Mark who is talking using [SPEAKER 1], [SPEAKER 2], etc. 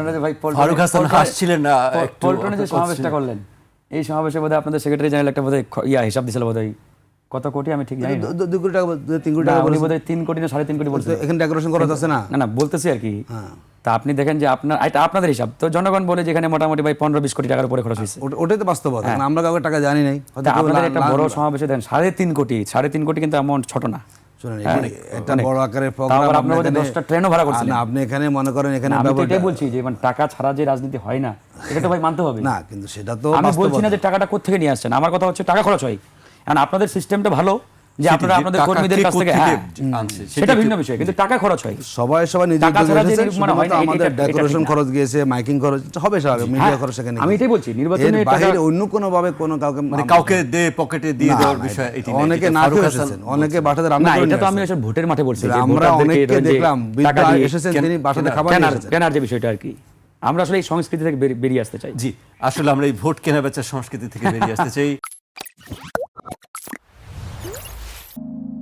[SPEAKER 1] আপনারা যে ভাই
[SPEAKER 2] ফারুক হাসান হাসছিলেন না,
[SPEAKER 1] পল্টনে যে সমাবেশটা করলেন। এই সমাবেশে বোধহয় আপনাদের সেক্রেটারি জেনারেল একটা বোধহয় ইয়া হিসাব দিছিল বোধহয়। কত কোটি আমি ঠিক জানি
[SPEAKER 3] দু- কোটি টাকা তিন কোটি টাকা
[SPEAKER 1] বোধহয় তিন কোটি না সাড়ে তিন কোটি বলছে
[SPEAKER 3] এখানে ডেকোরেশন করা আছে না?
[SPEAKER 1] না না বলতেছি আর কি।
[SPEAKER 3] হ্যাঁ।
[SPEAKER 1] তা আপনি দেখেন যে আপনার এটা আপনাদের হিসাব। তো জনগণ বলে যেখানে মোটামুটি ভাই পনেরো বিশ কোটি টাকার উপরে খরচ হয়েছে।
[SPEAKER 3] ওটা- ওটাই তো বাস্তবতা। আমরা কাউকে টাকা জানি নাই।
[SPEAKER 1] আপনাদের একটা বড় সমাবেশে দেন। সাড়ে তিন কোটি। সাড়ে তিন কোটি কিন্তু অ্যামাউন্ট ছোট না। হ্যাঁ।
[SPEAKER 3] বড় আকারের প্রোগ্রাম
[SPEAKER 1] আপনার ট্রেনও ভাড়া।
[SPEAKER 3] না আপনি এখানে মনে করেন এখানে
[SPEAKER 1] আমি বলছি যে মানে টাকা ছাড়া যে রাজনীতি হয় না এটা তো ভাই মানতে হবে
[SPEAKER 3] না কিন্তু সেটা তো
[SPEAKER 1] আমি বলছি না যে টাকাটা কোথেকে নিয়ে আসছেন আমার কথা হচ্ছে টাকা খরচ হয় কারণ আপনাদের সিস্টেমটা ভালো যে আপনারা আপনাদের
[SPEAKER 2] টাকা
[SPEAKER 1] কর্মীদের কাছ থেকে হ্যাঁ
[SPEAKER 2] আনছে,
[SPEAKER 1] সেটা ভিন্ন বিষয় কিন্তু টাকা খরচ হয়।
[SPEAKER 3] সবাই সবাই নিজের
[SPEAKER 1] হয়
[SPEAKER 3] আমাদের ডেকোরেশন খরচ গিয়েছে মাইকিং খরচ হবে স্বাভাবিক মিডিয়া
[SPEAKER 1] হ্যাঁ,
[SPEAKER 3] খরচ সেখানে
[SPEAKER 1] আমি এটাই বলছি, নির্বাচনে
[SPEAKER 3] বাইরে অন্য কোনো ভাবে কোনো কাউকে
[SPEAKER 2] মানে কাউকে দে পকেটে দিয়ে দেওয়ার বিষয়
[SPEAKER 3] এটি অনেকে না এসেছেন অনেকে বাসাতে রান্না করে
[SPEAKER 1] এটা তো আমি আসলে ভোটের মাঠে বলছি
[SPEAKER 3] আমরা অনেককে দেখলাম
[SPEAKER 1] টাকা
[SPEAKER 3] এসেছেন তিনি বাসাতে খাবার
[SPEAKER 1] কেনার-
[SPEAKER 3] এসেছেন।
[SPEAKER 1] কেনার যে বিষয়টা আর কি আমরা আসলে এই সংস্কৃতি থেকে বেরিয়ে- বেরিয়ে আসতে চাই।
[SPEAKER 2] জি আসলে আমরা এই ভোট কেনা বেচার সংস্কৃতি থেকে বেরিয়ে আসতে চাই।